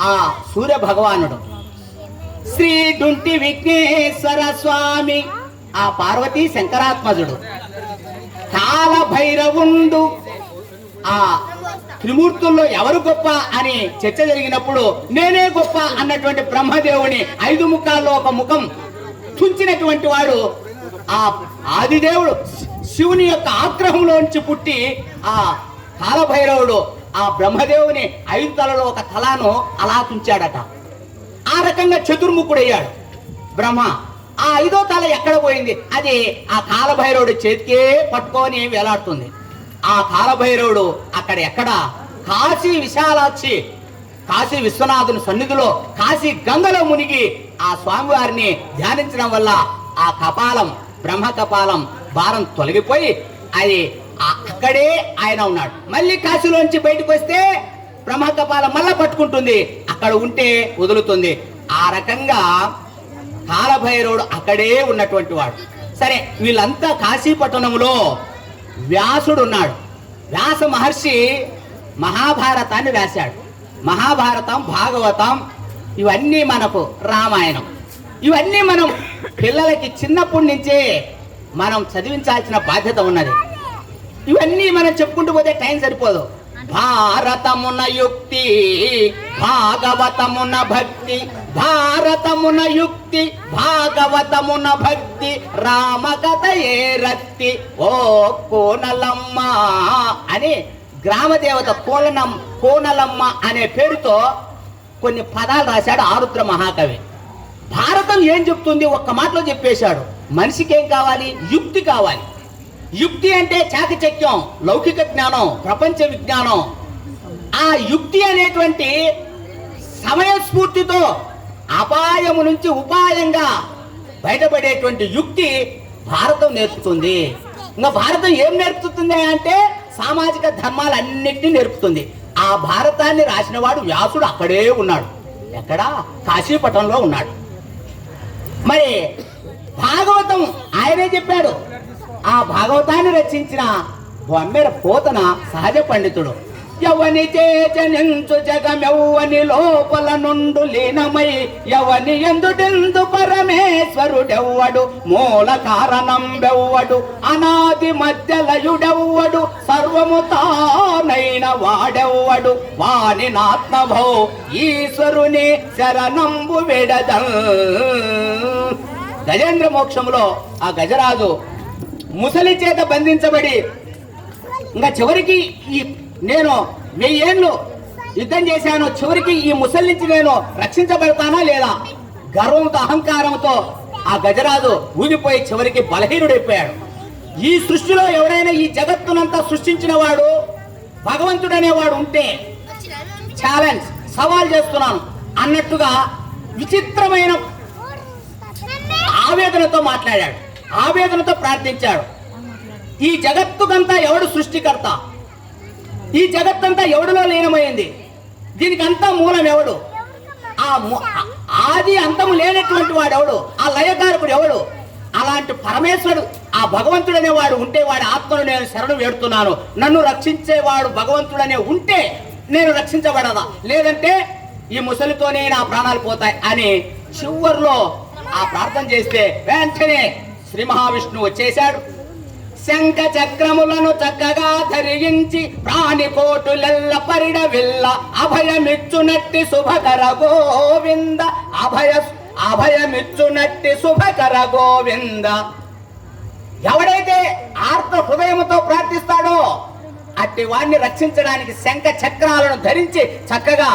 ఆ సూర్య భగవానుడు. శ్రీ డుంటి విఘ్నేశ్వర స్వామి ఆ పార్వతీ శంకరాత్మజుడు. కాల భైరవుండు ఆ త్రిమూర్తుల్లో ఎవరు గొప్ప అని చర్చ జరిగినప్పుడు నేనే గొప్ప అన్నటువంటి బ్రహ్మదేవుని ఐదు ముఖాల్లో ఒక ముఖం తుంచినటువంటి వాడు ఆ ఆదిదేవుడు శివుని యొక్క ఆగ్రహంలోంచి పుట్టి ఆ కాలభైరవుడు ఆ బ్రహ్మదేవుని ఐదు తలలో ఒక తలను అలా తుంచాడట. ఆ రకంగా చతుర్ముఖుడయ్యాడు. బ్రహ్మ ఆ ఐదో తల ఎక్కడ పోయింది? అది ఆ కాలభైరవుడు చేతికే పట్టుకొని వేలాడుతుంది. ఆ కాలభైరవుడు అక్కడ ఎక్కడ? కాశీ విశాలాక్షి కాశీ విశ్వనాథుని సన్నిధిలో కాశీ గంగలో మునిగి ఆ స్వామివారిని ధ్యానించడం వల్ల ఆ కపాలం బ్రహ్మ కపాలం భారం తొలగిపోయి అది అక్కడే ఆయన ఉన్నాడు. మళ్ళీ కాశీలోంచి బయటకు వస్తే బ్రహ్మ మళ్ళా పట్టుకుంటుంది. అక్కడ ఉంటే వదులుతుంది. ఆ రకంగా కాలభైరవుడు అక్కడే ఉన్నటువంటి వాడు. సరే వీళ్ళంతా కాశీపట్టణంలో వ్యాసుడు ఉన్నాడు వ్యాస మహర్షి మహాభారతాన్ని రాశాడు మహాభారతం భాగవతం ఇవన్నీ మనకు రామాయణం. ఇవన్నీ మనం పిల్లలకి చిన్నప్పటి నుంచే మనం చదివించాల్సిన బాధ్యత ఉన్నది. ఇవన్నీ మనం చెప్పుకుంటూ పోతే టైం సరిపోదు. భారతమున యుక్తి భాగవతమున భక్తి భారతమున యుక్తి భాగవతమున భక్తి రామకథ ఏ రక్తి ఓ కోనలమ్మ అని గ్రామదేవత కోలనం కోనలమ్మ అనే పేరుతో కొన్ని పదాలు రాశాడు ఆరుద్ర మహాకవి. భారతం ఏం చెప్తుంది? ఒక్క మాటలో చెప్పేశాడు. మనిషికి ఏం కావాలి? యుక్తి కావాలి. యుక్తి అంటే చాకచక్యం లౌకిక జ్ఞానం ప్రపంచ విజ్ఞానం. ఆ యుక్తి అనేటువంటి సమయస్ఫూర్తితో అపాయము నుంచి ఉపాయంగా బయటపడేటువంటి యుక్తి భారతం నేర్పుతుంది. ఇంకా భారతం ఏం నేర్పుతుంది అంటే సామాజిక ధర్మాలన్నింటినీ నేర్పుతుంది. ఆ భారతాన్ని రాసినవాడు వ్యాసుడు అక్కడే ఉన్నాడు. ఎక్కడ? కాశీపట్నంలో ఉన్నాడు. మరి భాగవతం ఆయనే చెప్పాడు. ఆ భాగవతాన్ని రచించిన బొమ్మెర పోతన సహజ పండితుడు. ఎవని చేచనించు జగమెవ్వని లోపల నుండు లీనమై ఎవని ఎందుడెందు పరమేశ్వరుడెవ్వడు? మూల కారణం బెవ్వడు అనాది మధ్యలయుడెవ్వడు? సర్వము తానైన వాడెవ్వడు? వాని నాత్మభో ఈశ్వరుని శరణంబు విడదల్. గజేంద్ర మోక్షములో ఆ గజరాజు ముసలి చేత బంధించబడి ఇంకా చివరికి ఈ నేను వెయ్యేళ్ళు యుద్ధం చేశాను చివరికి ఈ ముసలి నుంచి నేను రక్షించబడతానా లేదా? గర్వంతో అహంకారంతో ఆ గజరాజు ఊగిపోయి చివరికి బలహీనుడైపోయాడు. ఈ సృష్టిలో ఎవరైనా ఈ జగత్తునంతా సృష్టించిన వాడు భగవంతుడనేవాడు ఉంటే ఛాలెంజ్ సవాల్ చేస్తున్నాను. అన్నట్టుగా విచిత్రమైన ఆవేదనతో మాట్లాడాడు. ఆవేదనతో ప్రార్థించాడు. ఈ జగత్తుకంతా ఎవడు సృష్టికర్త? ఈ జగత్తంతా ఎవడిలో లీనమైంది? దీనికంతా మూలం ఎవడు? ఆ ఆది అంతము లేనటువంటి వాడు ఎవడు ఆ లయకారకుడు ఎవడు? అలాంటి పరమేశ్వరుడు ఆ భగవంతుడు అనేవాడు ఉంటే వాడి ఆత్మను నేను శరణు వేడుతున్నాను. నన్ను రక్షించేవాడు భగవంతుడనే ఉంటే నేను రక్షించబడదా? లేదంటే ఈ ముసలితోనే నా ప్రాణాలు పోతాయి అని చివరిలో ఆ ప్రార్థన చేస్తే వెంటనే శ్రీ మహావిష్ణువు వచ్చేశాడు శంఖ చక్రములను చక్కగా ధరించి ప్రాణికోటులెల్ల పరిడ విల్ల అభయమిచ్చునట్టి శుభకర గోవింద. అభయ అభయమిచ్చునట్టి శుభకర గోవింద. ఎవడైతే ఆర్త హృదయముతో ప్రార్థిస్తాడో అట్టి వాడిని రక్షించడానికి శంఖ చక్రాలను ధరించి చక్కగా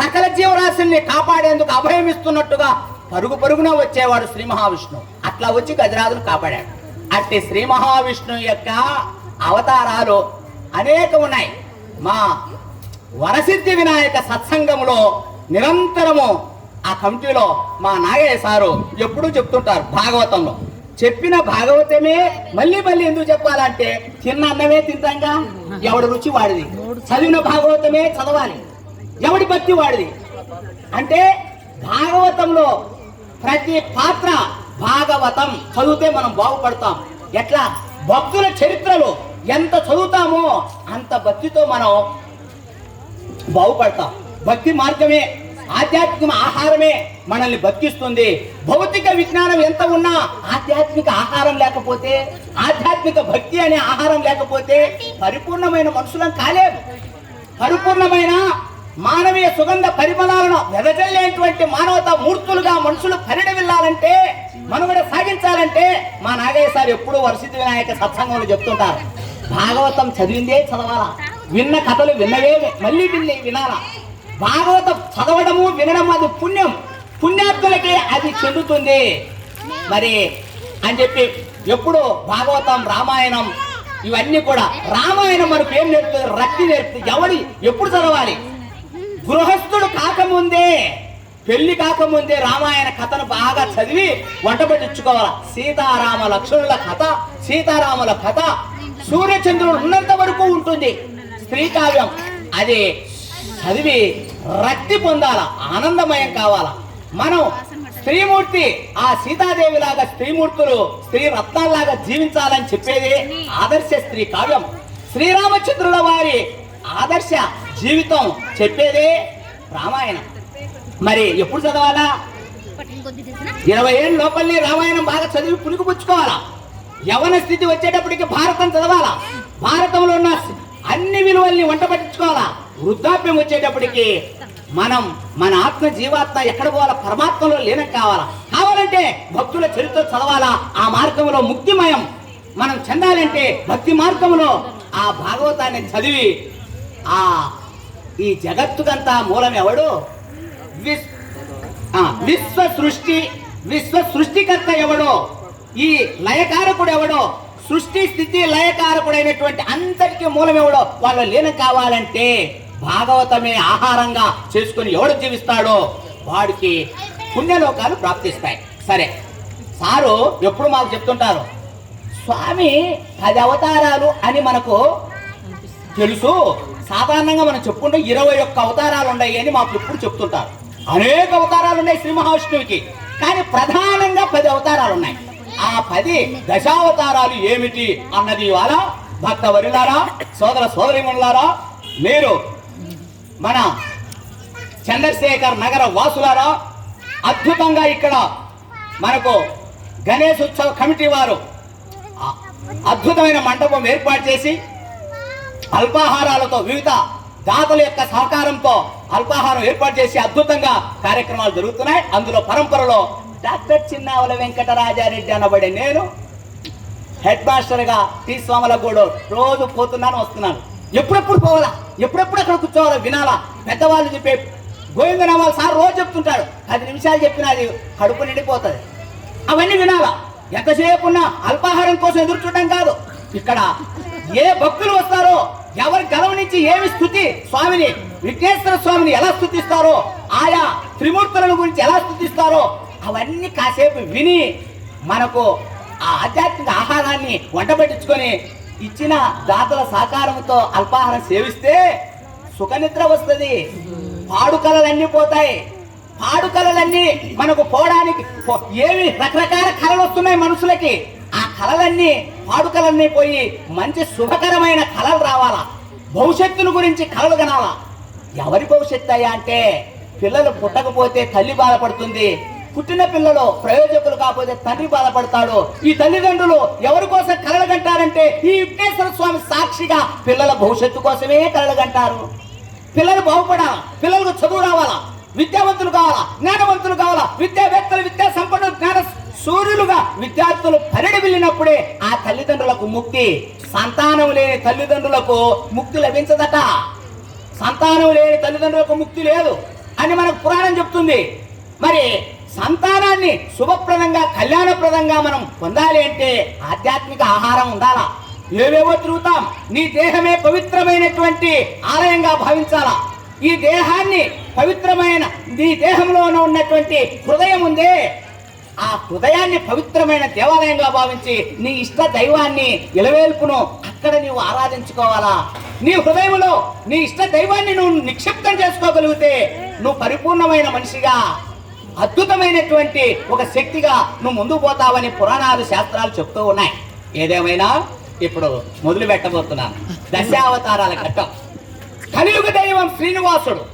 సకల జీవరాశుల్ని కాపాడేందుకు అభయం ఇస్తున్నట్టుగా పరుగు పరుగున వచ్చేవాడు శ్రీ మహావిష్ణువు. అట్లా వచ్చి గజరాజును కాపాడాడు. అట్టి శ్రీ మహావిష్ణువు యొక్క అవతారాలు అనేకం ఉన్నాయి. మా వరసిద్ధి వినాయక సత్సంగంలో నిరంతరము ఆ కమిటీలో మా నాగయ్య సారు ఎప్పుడూ చెప్తుంటారు భాగవతంలో. చెప్పిన భాగవతమే మళ్ళీ మళ్ళీ ఎందుకు చెప్పాలంటే తిన్న అన్నమే తింటాంగా? ఎవడి రుచి వాడిది? చదివిన భాగవతమే చదవాలి. ఎవడి భక్తి వాడిది? అంటే భాగవతంలో ప్రతి పాత్ర భాగవతం చదివితే మనం బాగుపడతాం. ఎట్లా? భక్తుల చరిత్రలు ఎంత చదువుతామో అంత భక్తితో మనం బాగుపడతాం. భక్తి మార్గమే ఆధ్యాత్మిక ఆహారమే మనల్ని బతికిస్తుంది భౌతిక విజ్ఞానం ఎంత ఉన్నా ఆధ్యాత్మిక ఆహారం లేకపోతే ఆధ్యాత్మిక భక్తి అనే ఆహారం లేకపోతే పరిపూర్ణమైన మనుషులం కాలేదు. పరిపూర్ణమైన మానవీయ సుగంధ పరిమళాలను వెదజల్లేటువంటి మానవత మూర్తులుగా మనుషులు పరిణమిల్లాలంటే మనుగడ సాగించాలంటే మా నాగయ్య సార్ ఎప్పుడూ వరసిద్ధి వినాయక సత్సంగంలో చెప్తుంటారు. భాగవతం చదివిందే చదవాలా? విన్న కథలు విన్నవే మళ్ళీ విన్ని వినాలా? భాగవతం చదవడము వినడం అది పుణ్యం. పుణ్యాత్ములకి అది చెందుతుంది. మరి అని చెప్పి ఎప్పుడు భాగవతం రామాయణం ఇవన్నీ కూడా రామాయణం మనకు ఏం నేర్పుతుంది రక్తి నేర్పుతుంది. ఎవడి ఎప్పుడు చదవాలి? గృహస్థుడు కాకముందే. పెళ్ళి కాకముందే రామాయణ కథను బాగా చదివి వంట పట్టించుకోవాలి సీతారామ లక్ష్మణుల కథ సీతారాముల కథ. సూర్యచంద్రుడు ఉన్నంత వరకు ఉంటుంది. స్త్రీ కావ్యం. అది చదివి రక్తి పొందాల? ఆనందమయం కావాల? మనం స్త్రీమూర్తి ఆ సీతాదేవి లాగా స్త్రీమూర్తులు స్త్రీ రత్నాల్లాగా జీవించాలని చెప్పేది ఆదర్శ స్త్రీ కావ్యం. శ్రీరామచంద్రుల వారి ఆదర్శ జీవితం చెప్పేదే రామాయణం. మరి ఎప్పుడు చదవాలా? ఇరవై ఏళ్ళ లోపలనే రామాయణం బాగా చదివి పుణుకు పుచ్చుకోవాలా? యవన స్థితి వచ్చేటప్పటికి భారతం చదవాలా? భారతంలో ఉన్న అన్ని విలువల్ని వంట పట్టించుకోవాలా? వృద్ధాప్యం వచ్చేటప్పటికి మనం మన ఆత్మ జీవాత్మ ఎక్కడ పోవాలా పరమాత్మలో లీనం కావాలా? కావాలంటే భక్తుల చరిత్ర చదవాలా? ఆ మార్గంలో ముక్తిమయం మనం చెందాలంటే భక్తి మార్గంలో ఆ భాగవతాన్ని చదివి ఆ ఈ జగత్తుకంతా మూలం ఎవడు? విశ్వ సృష్టి విశ్వ సృష్టికర్త ఎవడో? ఈ లయకారకుడు ఎవడో సృష్టి స్థితి లయకారకుడైనటువంటి అంతటికి మూలం ఎవడో వాళ్ళు లీనం కావాలంటే భాగవతమే ఆహారంగా చేసుకుని ఎవడు జీవిస్తాడో? వాడికి పుణ్యలోకాలు ప్రాప్తిస్తాయి. సరే సారు ఎప్పుడు మాకు చెప్తుంటారు? స్వామి పది అవతారాలు అని మనకు తెలుసు. సాధారణంగా మనం చెప్పుకుంటే ఇరవై ఒక్క అవతారాలు ఉన్నాయి అని మాకు ఇప్పుడు చెప్తుంటారు. అనేక అవతారాలు ఉన్నాయి శ్రీ మహావిష్ణువుకి. కానీ ప్రధానంగా పది అవతారాలు ఉన్నాయి. ఆ పది దశావతారాలు ఏమిటి అన్నది ఇవాళ భక్త వరులారా సోదర సోదరిమణులారా మీరు మన చంద్రశేఖర్ నగర వాసులారా అద్భుతంగా ఇక్కడ మనకు గణేష్ ఉత్సవ కమిటీ వారు అద్భుతమైన మండపం ఏర్పాటు చేసి అల్పాహారాలతో వివిధ దాతల యొక్క సహకారంతో అల్పాహారం ఏర్పాటు చేసి అద్భుతంగా కార్యక్రమాలు జరుగుతున్నాయి. అందులో పరంపరలో డాక్టర్ చిన్నావల వెంకటరాజారెడ్డి అనబడే నేను హెడ్ మాస్టర్గా టీ. టి రోజు పోతున్నాను వస్తున్నాను. ఎప్పుడెప్పుడు పోవాలా? ఎప్పుడెప్పుడు అక్కడ కూర్చోవాలా వినాలా? పెద్దవాళ్ళు చెప్పే గోవిందనామాలు సార్ రోజు చెప్తుంటాడు. పది నిమిషాలు చెప్పినా అది కడుపు నిండిపోతుంది. అవన్నీ వినాలా? ఎంతసేపు ఉన్నా అల్పాహారం కోసం ఎదురు చూడడం కాదు. ఇక్కడ ఏ భక్తులు వస్తారో ఎవరి గలవనించి ఏమి స్థుతి? స్వామిని విఘ్నేశ్వర స్వామిని ఎలా స్థుతిస్తారో ఆయా త్రిమూర్తులను గురించి ఎలా స్థుతిస్తారో అవన్నీ కాసేపు విని మనకు ఆ ఆధ్యాత్మిక ఆహారాన్ని వంటబెట్టించుకొని ఇచ్చిన దాతల సహకారంతో అల్పాహారం సేవిస్తే సుఖనిద్ర వస్తుంది. పాడుకలలన్నీ పోతాయి. పాడుకలలన్నీ మనకు పోవడానికి ఏమి ఏవి రకరకాల కళలు వస్తున్నాయి మనుషులకి. కళలన్నీ పాడుకలన్నీ పోయి మంచి శుభకరమైన కళలు రావాలా? భవిష్యత్తును గురించి కళలు కనాలా? ఎవరి భవిష్యత్తు అయ్యా అంటే పిల్లలు పుట్టకపోతే తల్లి బాధపడుతుంది. పుట్టిన పిల్లలు ప్రయోజకులు కాకపోతే తండ్రి బాధపడతాడు. ఈ తల్లిదండ్రులు ఎవరి కోసం కలలు కంటారంటే ఈ విఘ్నేశ్వర స్వామి సాక్షిగా పిల్లల భవిష్యత్తు కోసమే కలలు కంటారు. పిల్లలు బాగుపడాలా? పిల్లలకు చదువు రావాలా? విద్యావంతులు కావాలా? జ్ఞానవంతులు కావాలా? విద్యావేత్తలు విద్యా సంపన్నులు జ్ఞాన సూర్యులుగా విద్యార్థులు పరిడి వెళ్ళినప్పుడే ఆ తల్లిదండ్రులకు ముక్తి. సంతానం లేని తల్లిదండ్రులకు ముక్తి లభించదట. సంతానం లేని తల్లిదండ్రులకు ముక్తి లేదు అని మనకు పురాణం చెప్తుంది. మరి సంతానాన్ని శుభప్రదంగా కళ్యాణప్రదంగా మనం పొందాలి అంటే ఆధ్యాత్మిక ఆహారం ఉండాలా? ఏవేవో తిరుగుతాం. నీ దేహమే పవిత్రమైనటువంటి ఆలయంగా భావించాలా? ఈ దేహాన్ని పవిత్రమైన నీ దేహంలో ఉన్నటువంటి హృదయం ఉందే. ఆ హృదయాన్ని పవిత్రమైన దేవాలయంగా భావించి నీ ఇష్ట దైవాన్ని ఇలవేల్పును అక్కడ నీవు ఆరాధించుకోవాలా? నీ హృదయంలో నీ ఇష్ట దైవాన్ని నువ్వు నిక్షిప్తం చేసుకోగలిగితే నువ్వు పరిపూర్ణమైన మనిషిగా అద్భుతమైనటువంటి ఒక శక్తిగా నువ్వు ముందుకు పోతావని పురాణాలు శాస్త్రాలు చెప్తూ ఉన్నాయి. ఏదేమైనా? ఇప్పుడు మొదలు పెట్టబోతున్నాను దశావతారాల ఘట్టం. కలియుగ దైవం శ్రీనివాసుడు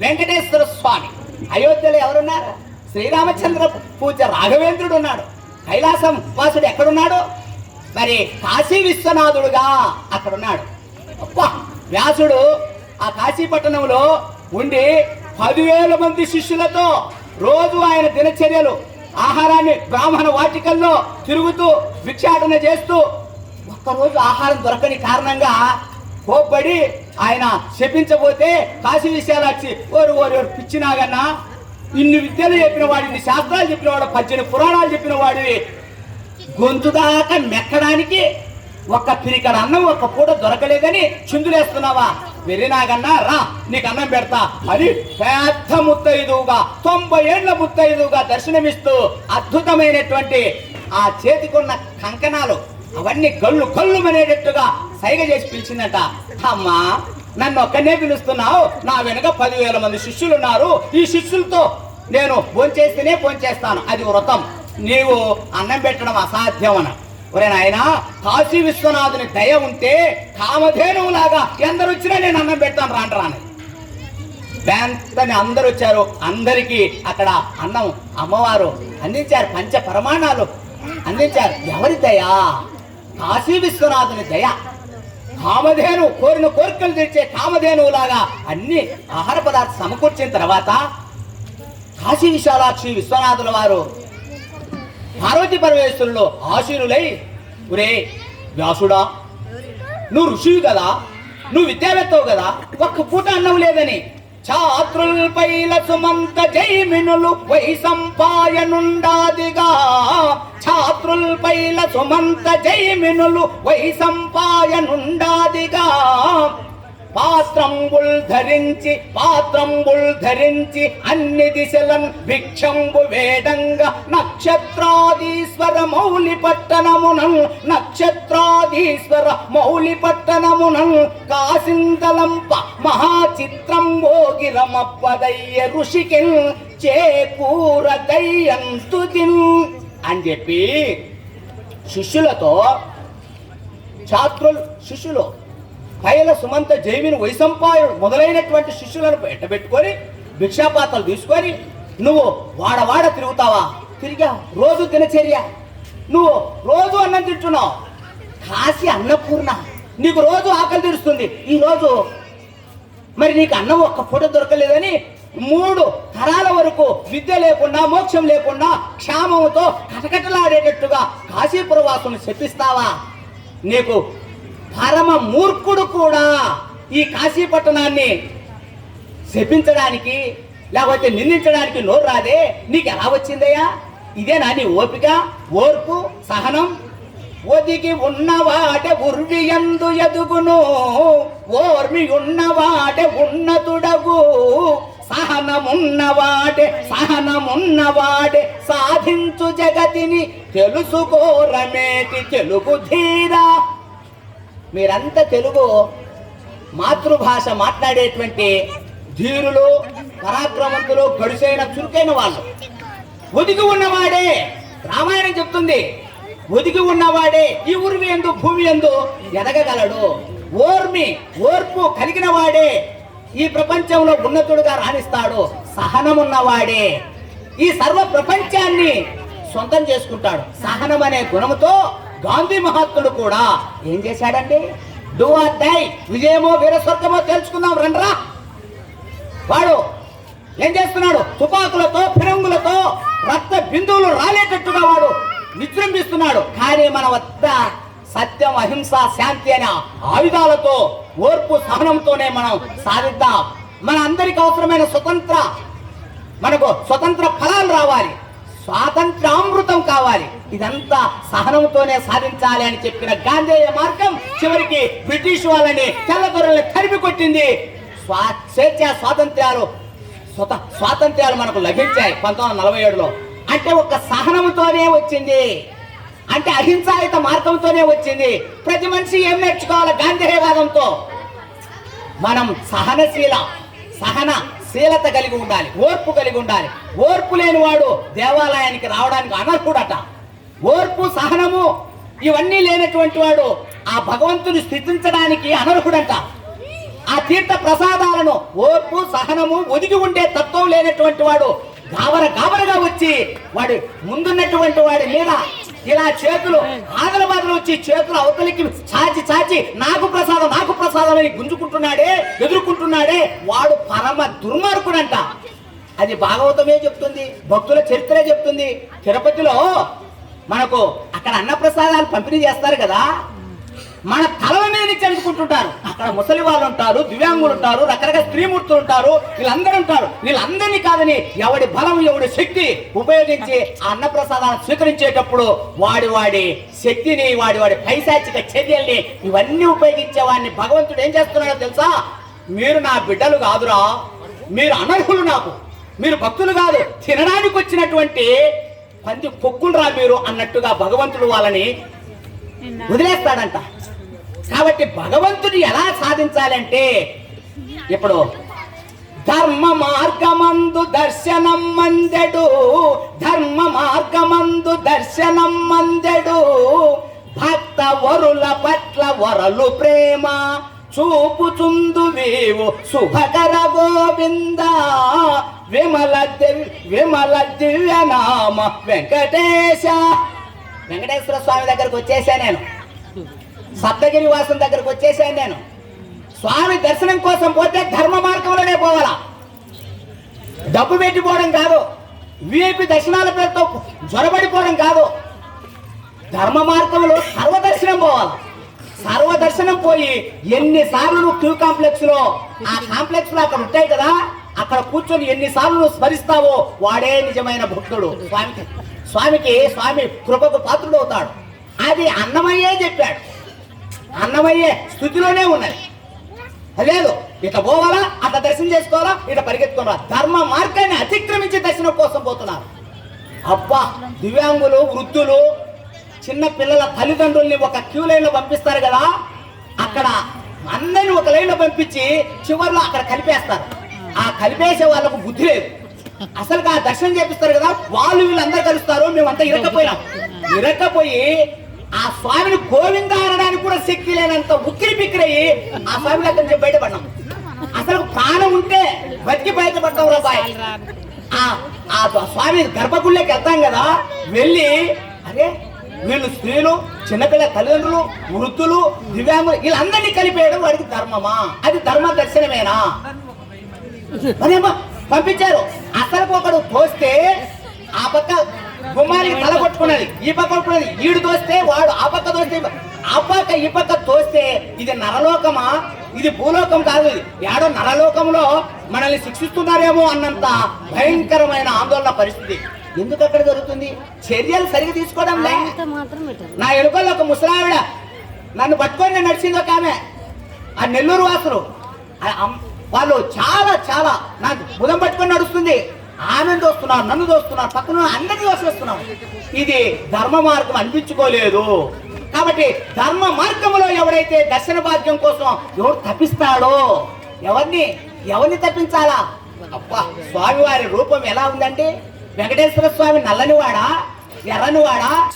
వెంకటేశ్వర స్వామి. అయోధ్యలో ఎవరున్నారు? శ్రీరామచంద్ర పూజ రాఘవేంద్రుడు ఉన్నాడు. కైలాసం వాసుడు ఎక్కడున్నాడు? మరి కాశీ విశ్వనాథుడుగా అక్కడున్నాడు. అబ్బా! వ్యాసుడు ఆ కాశీపట్టణంలో ఉండి పదివేల మంది శిష్యులతో రోజు ఆయన దినచర్యలు ఆహారాన్ని బ్రాహ్మణ వాటికల్లో తిరుగుతూ భిక్షాటన చేస్తూ ఒక్కరోజు ఆహారం దొరకని కారణంగా కోప్పడి ఆయన శపించబోతే కాశీ విశాలాక్షి ఓరు ఓరు ఓరు పిచ్చినాగన్నా ఇన్ని విద్యలు చెప్పిన వాడు ఇన్ని శాస్త్రాలు చెప్పిన వాడు పద్దెనిమిది పురాణాలు చెప్పిన వాడివి. గొంతు దాకా మెక్కడానికి ఒక్క పిరికడ అన్నం ఒక్క పూట దొరకలేదని చిందులేస్తున్నావా? వెళ్ళినాగన్నా రా నీకు అన్నం పెడతా. అది పెద్ద ముత్తైదువుగా తొంభై ఏళ్ళ ముత్తైదువుగా దర్శనమిస్తూ అద్భుతమైనటువంటి ఆ చేతికున్న కంకణాలు అవన్నీ కళ్ళు కళ్ళు అనేటట్టుగా సైగ చేసి పిలిచిందట. అమ్మా నన్ను ఒక్కనే పిలుస్తున్నావు. నా వెనుక పదివేల మంది శిష్యులు ఉన్నారు ఈ శిష్యులతో నేను భోంచేస్తేనే భోంచేస్తాను. అది వ్రతం. నీవు అన్నం పెట్టడం అసాధ్యం అన ఒరే నాయన కాశీ విశ్వనాథుని దయ ఉంటే కామధేనువులాగా ఎందరు వచ్చినా నేను అన్నం పెడతాను రాను రాని. వెంటనే అందరు వచ్చారు అందరికీ అక్కడ అన్నం అమ్మవారు అందించారు. పంచ ప్రమాణాలు అందించారు. ఎవరి దయా? కాశీ విశ్వనాథుని దయ. కామధేను కోరిన కోరికలు తెచ్చే కామధేనువులాగా అన్ని ఆహార పదార్థ సమకూర్చిన తర్వాత కాశీ విశాలాక్షి విశ్వనాథుల వారు పార్వతి పరమేశ్వరులో ఆశీనులై ఒరే వ్యాసుడా నువ్వు ఋషివి కదా నువ్వు విద్యావేత్తవు కదా ఒక్క పూట అన్నం లేదని ఛాత్రుల్పైల సుమంత జైమినులు వై సంపాయనుండాదిగా. ఛాత్రుల్పైల సుమంత జైమినులు వై సంపాయనుండాదిగా. పాత్రంబుల్ ధరించి పాత్రంబుల్ ధరించి అన్ని దిశలం భిక్షంబు వేడంగ నక్షత్రాదీశ్వర మౌలి పట్టణమునన్ నక్షత్రాదీశ్వర మౌలి పట్టణమునన్ కాసింతలంప మహాచిత్రం భోగిరమప్పదయ్య ఋషికిన్ చేకూర దయ్యంతుదిన్ అని చెప్పి శిష్యులతో ఛాత్రులు శిష్యులు కైల సుమంత జైమిని వైసంపాయుడు మొదలైనటువంటి శిష్యులను ఎట్టబెట్టుకొని భిక్షాపాత్రలు తీసుకొని నువ్వు వాడవాడ తిరుగుతావా? తిరిగా రోజు దినచర్య. నువ్వు రోజు అన్నం తింటున్నావు. కాశీ అన్నపూర్ణ. నీకు రోజు ఆకలి తీరుస్తుంది. ఈరోజు మరి నీకు అన్నం ఒక్క పూట దొరకలేదని మూడు తరాల వరకు విద్య లేకుండా మోక్షం లేకుండా క్షామంతో కటకటలాడేటట్టుగా కాశీపురవాసుని శపిస్తావా? నీకు పరమ మూర్ఖుడు కూడా ఈ కాశీ పట్టణాన్ని శపించడానికి లేకపోతే నిందించడానికి నోరు రాదే? నీకు ఎలా వచ్చిందయ్యా? ఇదేనా నీ ఓపిక ఓర్పు సహనం? ఒదిగి ఉన్నవాటే ఉర్వి ఎందు ఎదుగును ఓర్మి ఉన్నవాటే ఉన్నతుడగు. సహనమున్నవాడే సహనమున్నవాడే సాధించు జగతిని తెలుసుకోరమేటి తెలుగు ధీరా. మీరంతా తెలుగు మాతృభాష మాట్లాడేటువంటి ధీరులు పరాక్రమంతులు గడుసైన చురుకైన వాళ్ళు. ఒదిగి ఉన్నవాడే రామాయణం చెప్తుంది ఒదిగి ఉన్నవాడే ఈ ఊర్మి ఎందు భూమి ఎందు ఎదగగలడు. ఓర్మి ఓర్పు కలిగిన వాడే ఈ ప్రపంచంలో ఉన్నతుడుగా రాణిస్తాడు. సహనమున్నవాడే. ఈ సర్వ ప్రపంచాన్ని సొంతం చేసుకుంటాడు. సహనం అనే గుణముతో గాంధీ మహాత్ముడు కూడా ఏం చేశాడండి? డూ ఆర్ డై విజయమో వీరస్వర్గమో తెలుసుకుందాం రండ్రా. వాడు ఏం చేస్తున్నాడు? తుపాకులతో ఫిరంగులతో రక్త బిందువులు రాలేటట్టుగా వాడు విజృంభిస్తున్నాడు కానీ మన వద్ద సత్యం అహింస శాంతి అనే ఆయుధాలతో ఓర్పు సహనంతోనే మనం సాధిద్దాం. మన అందరికి అవసరమైన స్వతంత్ర మనకు స్వతంత్ర ఫలాలు రావాలి. స్వాతంత్రామృతం కావాలి. ఇదంతా సహనంతోనే సాధించాలి అని చెప్పిన గాంధేయ మార్గం చివరికి బ్రిటిష్ వాళ్ళని తెల్లదొరల్ని తరిమి కొట్టింది. స్వా స్వేచ్ఛ స్వాతంత్ర్యాలు స్వత స్వాతంత్ర్యాలు మనకు లభించాయి పంతొమ్మిది వందల నలభై ఏడులో. అంటే ఒక సహనంతోనే వచ్చింది. అంటే అహింసాయుత మార్గంతోనే వచ్చింది. ప్రతి మనిషి ఏం నేర్చుకోవాలి గాంధేయవాదంతో? మనం సహనశీల సహన శీలత కలిగి ఉండాలి ఓర్పు కలిగి ఉండాలి. ఓర్పు లేని వాడు దేవాలయానికి రావడానికి అనర్హుడట. ఓర్పు సహనము ఇవన్నీ లేనటువంటి వాడు ఆ భగవంతుని స్థితించడానికి అనర్హుడంట. ఆ తీర్థ ప్రసాదాలను ఓర్పు సహనము ఒదిగి ఉండే తత్వం లేనటువంటి వాడు గాబర గాబరగా వచ్చి వాడు ముందున్నటువంటి వాడి మీద ఇలా చేతులు ఆదల బాధలు వచ్చి చేతులు అవతలికి చాచి చాచి నాకు ప్రసాదం నాకు ప్రసాదం అని గుంజుకుంటున్నాడే ఎదుర్కొంటున్నాడే వాడు పరమ దుర్మార్గుడంట. అది భాగవతమే చెప్తుంది భక్తుల చరిత్రే చెప్తుంది. తిరుపతిలో మనకు అక్కడ అన్నప్రసాదాలు పంపిణీ చేస్తారు కదా. మన తలల మీద నుంచి అనుకుంటుంటారు. అక్కడ ముసలి వాళ్ళు ఉంటారు దివ్యాంగులు ఉంటారు రకరకాల స్త్రీమూర్తులు ఉంటారు వీళ్ళందరూ ఉంటారు. వీళ్ళందరినీ కాదని ఎవడి బలం ఎవడి శక్తి ఉపయోగించి ఆ అన్నప్రసాదాన్ని స్వీకరించేటప్పుడు వాడి వాడి శక్తిని వాడి వాడి పైశాచిక చర్యల్ని ఇవన్నీ ఉపయోగించే వాడిని భగవంతుడు ఏం చేస్తున్నాడో తెలుసా? మీరు నా బిడ్డలు కాదురా. మీరు అనర్హులు నాకు. మీరు భక్తులు కాదు. తినడానికి వచ్చినటువంటి పంది పొక్కులు రా మీరు అన్నట్టుగా భగవంతుడు వాళ్ళని వదిలేస్తాడంట. కాబట్టి భగవంతుడు ఎలా సాధించాలంటే ఇప్పుడు ధర్మ మార్గమందు దర్శనం మందెడు ధర్మ మార్గమందు దర్శనం మందెడు. భక్త వరుల పట్ల వరలు ప్రేమ చూపుచుందు వేవు శుభకర గోవింద. విమల దివ్- విమల దివ్యనామ వెంకటేశ. వెంకటేశ్వర స్వామి దగ్గరకు వచ్చేసా నేను. సప్తగిరి వాసం దగ్గరకు వచ్చేసాను నేను. స్వామి దర్శనం కోసం పోతే ధర్మ మార్గంలోనే పోవాలా? డబ్బు పెట్టిపోవడం కాదు విఐపి దర్శనాల పేరుతో జ్వరబడిపోవడం కాదు. ధర్మ మార్గంలో సర్వదర్శనం పోవాలి? సర్వదర్శనం పోయి ఎన్నిసార్లు నువ్వు క్యూ కాంప్లెక్స్లో ఆ కాంప్లెక్స్లో అక్కడ ఉంటాయి కదా అక్కడ కూర్చొని ఎన్నిసార్లు నువ్వు స్మరిస్తావో వాడే నిజమైన భక్తుడు. స్వామికి స్వామికి స్వామి కృపకు పాత్రుడు అవుతాడు అది అన్నమయ్యే చెప్పాడు. అర్థమయ్యే స్థుతిలోనే ఉన్నది. లేదు ఇట్లా పోవాలా అట్లా దర్శనం చేసుకోవాలా ఇట్లా పరిగెత్తుకోవాలా. ధర్మ మార్గాన్ని అతిక్రమించి దర్శనం కోసం పోతున్నారు. అబ్బా దివ్యాంగులు వృద్ధులు చిన్న పిల్లల తల్లిదండ్రుల్ని ఒక క్యూ లైన్లో పంపిస్తారు కదా అక్కడ అందరిని ఒక లైన్లో పంపించి చివర్లో అక్కడ కలిపేస్తారు. ఆ కలిపేసే వాళ్ళకు బుద్ధి లేదు. అసలు ఆ దర్శనం చేపిస్తారు కదా వాళ్ళు వీళ్ళందరూ కలుస్తారు మేమంతా ఇరక్కపోయినాం. ఇరకపోయి ఆ స్వామిని గోవింద అనడానికి కూడా శక్తి లేనంత ఉక్కిరి బిక్కిరయ్యి ఆ స్వామి దగ్గర నుంచి బయటపడ్డాం. అసలు ప్రాణం ఉంటే బతికి బయటపడ్డాం రాబాయ్ ఆ ఆ స్వామి గర్భగుళ్ళకి వెళ్తాం కదా వెళ్ళి అరే వీళ్ళు స్త్రీలు చిన్నపిల్ల తల్లిదండ్రులు వృద్ధులు దివ్యాంగులు వీళ్ళందరినీ కలిపేయడం వాడికి ధర్మమా? అది ధర్మ దర్శనమేనా? మరేమో పంపించారు. అసలు ఒకడు తోస్తే ఆ పక్క గుమ్మానికి తల కొట్టుకున్నది ఈ పక్క కొట్టుకున్నది. ఈడు తోస్తే వాడు ఆ పక్క తోస్తే ఆ పక్క ఈ పక్క తోస్తే ఇది నరలోకమా? ఇది భూలోకం కాదు ఇది. ఏడో నరలోకంలో మనల్ని శిక్షిస్తున్నారేమో అన్నంత భయంకరమైన ఆందోళన పరిస్థితి. ఎందుకు అక్కడ జరుగుతుంది? చర్యలు సరిగా తీసుకోవడం లే. నా ఎలుకల్లో ఒక ముసలావిడ నన్ను పట్టుకొని నడిచింది ఒక ఆమె. ఆ నెల్లూరు వాసులు. వాళ్ళు చాలా చాలా నాకు బుధం పట్టుకొని నడుస్తుంది. ఆమెను దోస్తున్నారు నన్ను దోస్తున్నారు పక్కన అందరినీ దోసేస్తున్నారు ఇది ధర్మ మార్గం అనిపించుకోలేదు. కాబట్టి ధర్మ మార్గంలో ఎవడైతే దర్శన భాగ్యం కోసం ఎవడు తప్పిస్తాడో ఎవరిని ఎవరిని తప్పించాలా? అబ్బా స్వామివారి రూపం ఎలా ఉందంటే వెంకటేశ్వర స్వామి నల్లనివాడా ఎర్రనివాడా?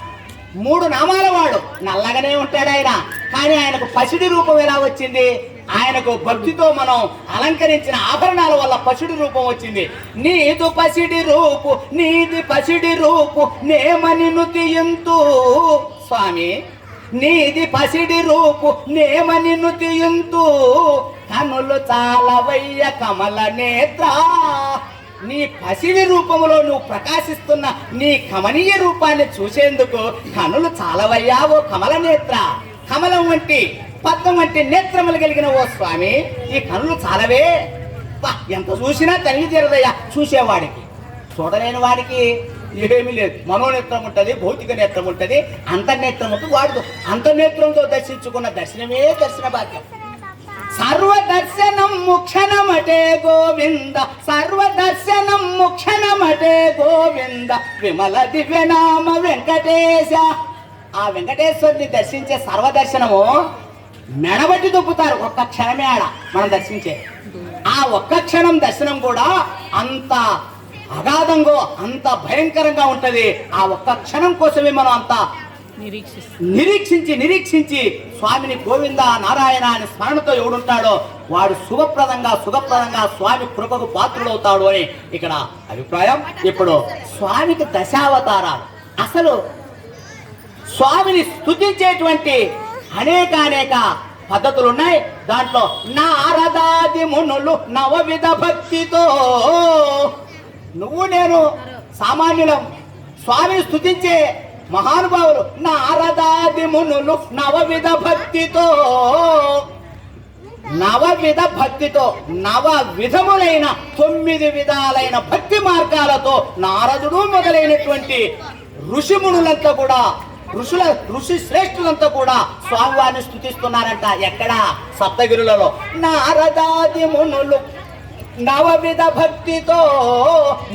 మూడు నామాల వాడు నల్లగానే ఉంటాడు ఆయన. కానీ ఆయనకు పసిడి రూపం ఎలా వచ్చింది? ఆయనకు భక్తితో మనం అలంకరించిన ఆభరణాల వల్ల పసిడి రూపం వచ్చింది. నీదు పసిడి రూపు నీది పసిడి రూపు నేమని నుతియంతు. స్వామి నీది పసిడి రూపు నేమని నుతియంతు. కనులు చాలవయ్య కమల నేత్ర. నీ పసిడి రూపంలో నువ్వు ప్రకాశిస్తున్న నీ కమనీయ రూపాన్ని చూసేందుకు కనులు చాలవయ్యా ఓ కమల నేత్ర. కమలం వంటి పద్మం అంటే నేత్రములు కలిగిన ఓ స్వామి. ఈ కనులు చాలవే. ఎంత చూసినా తల్లి తీరదయ్యా. చూసేవాడికి. చూడలేని వాడికి ఏమీ లేదు. మనోనేత్రం ఉంటుంది భౌతిక నేత్రం ఉంటుంది అంతర్నేత్రం ఉంటుంది వాడు అంతర్నేత్రంతో దర్శించుకున్న దర్శనమే దర్శన భాగ్యం. సర్వదర్శనం ముక్షణమటే గోవింద సర్వదర్శనం ముక్షణమటే గోవింద. విమల దివ్యనామ వెంకటేశ. ఆ వెంకటేశ్వరుని దర్శించే సర్వదర్శనము మెడబట్టి దొప్పుతారు ఒక్క క్షణమే ఆడ మనం దర్శించే. ఆ ఒక్క క్షణం దర్శనం కూడా అంత అగాధంగా అంత భయంకరంగా ఉంటది. ఆ ఒక్క క్షణం కోసమే మనం అంత నిరీక్షించి నిరీక్షించి స్వామిని గోవింద నారాయణ అని స్మరణతో ఎవడుంటాడో వాడు శుభప్రదంగా సుఖప్రదంగా స్వామి కృపకు పాత్రుడవుతాడు అని ఇక్కడ అభిప్రాయం. ఇప్పుడు స్వామికి దశావతారాలు. అసలు స్వామిని స్తుతించేటువంటి అనేక అనేక పద్ధతులు ఉన్నాయి దాంట్లో నారదాది మునులు నవవిధ భక్తితో నువ్వు నేను సామాన్యులం. స్వామిని స్తుతించే మహానుభావులు నారదాది మునులు నవవిధ భక్తితో. నవవిధ భక్తితో నవ విధములైన తొమ్మిది విధాలైన భక్తి మార్గాలతో నారదుడు మొదలైనటువంటి ఋషిమునులంతా కూడా ఋషుల ఋషి శ్రేష్ఠులంతా కూడా స్వామివారిని స్థుతిస్తున్నారంట ఎక్కడ? సప్తగిరులలో. నారదాది మునులు నవవిధ భక్తితో